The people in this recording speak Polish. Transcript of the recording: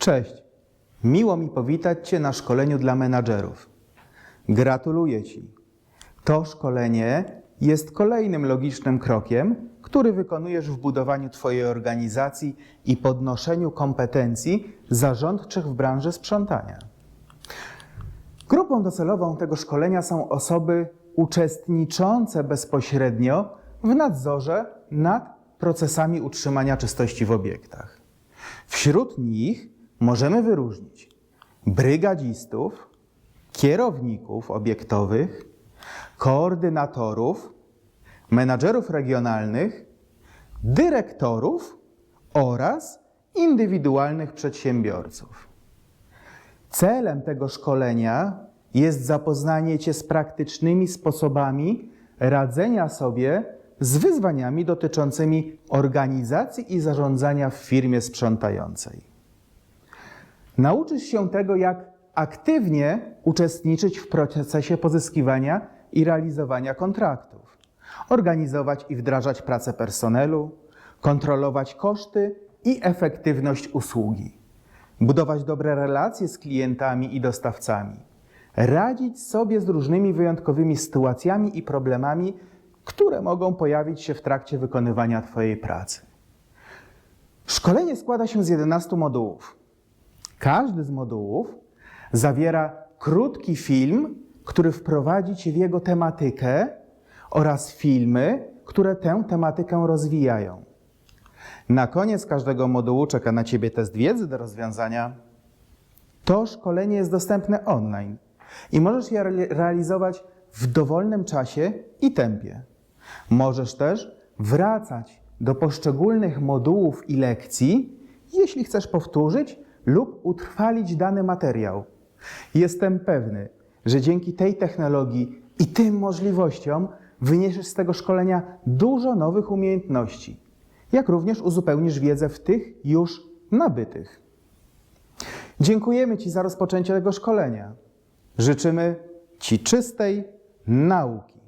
Cześć. Miło mi powitać Cię na szkoleniu dla menadżerów. Gratuluję Ci. To szkolenie jest kolejnym logicznym krokiem, który wykonujesz w budowaniu Twojej organizacji i podnoszeniu kompetencji zarządczych w branży sprzątania. Grupą docelową tego szkolenia są osoby uczestniczące bezpośrednio w nadzorze nad procesami utrzymania czystości w obiektach. Wśród nich możemy wyróżnić brygadzistów, kierowników obiektowych, koordynatorów, menadżerów regionalnych, dyrektorów oraz indywidualnych przedsiębiorców. Celem tego szkolenia jest zapoznanie Cię z praktycznymi sposobami radzenia sobie z wyzwaniami dotyczącymi organizacji i zarządzania w firmie sprzątającej. Nauczysz się tego, jak aktywnie uczestniczyć w procesie pozyskiwania i realizowania kontraktów, organizować i wdrażać pracę personelu, kontrolować koszty i efektywność usługi, budować dobre relacje z klientami i dostawcami, radzić sobie z różnymi wyjątkowymi sytuacjami i problemami, które mogą pojawić się w trakcie wykonywania Twojej pracy. Szkolenie składa się z 11 modułów. Każdy z modułów zawiera krótki film, który wprowadzi Cię w jego tematykę oraz filmy, które tę tematykę rozwijają. Na koniec każdego modułu czeka na Ciebie test wiedzy do rozwiązania. To szkolenie jest dostępne online i możesz je re- realizować w dowolnym czasie i tempie. Możesz też wracać do poszczególnych modułów i lekcji, jeśli chcesz powtórzyć lub utrwalić dany materiał. Jestem pewny, że dzięki tej technologii i tym możliwościom wyniesiesz z tego szkolenia dużo nowych umiejętności, jak również uzupełnisz wiedzę w tych już nabytych. Dziękujemy Ci za rozpoczęcie tego szkolenia. Życzymy Ci czystej nauki.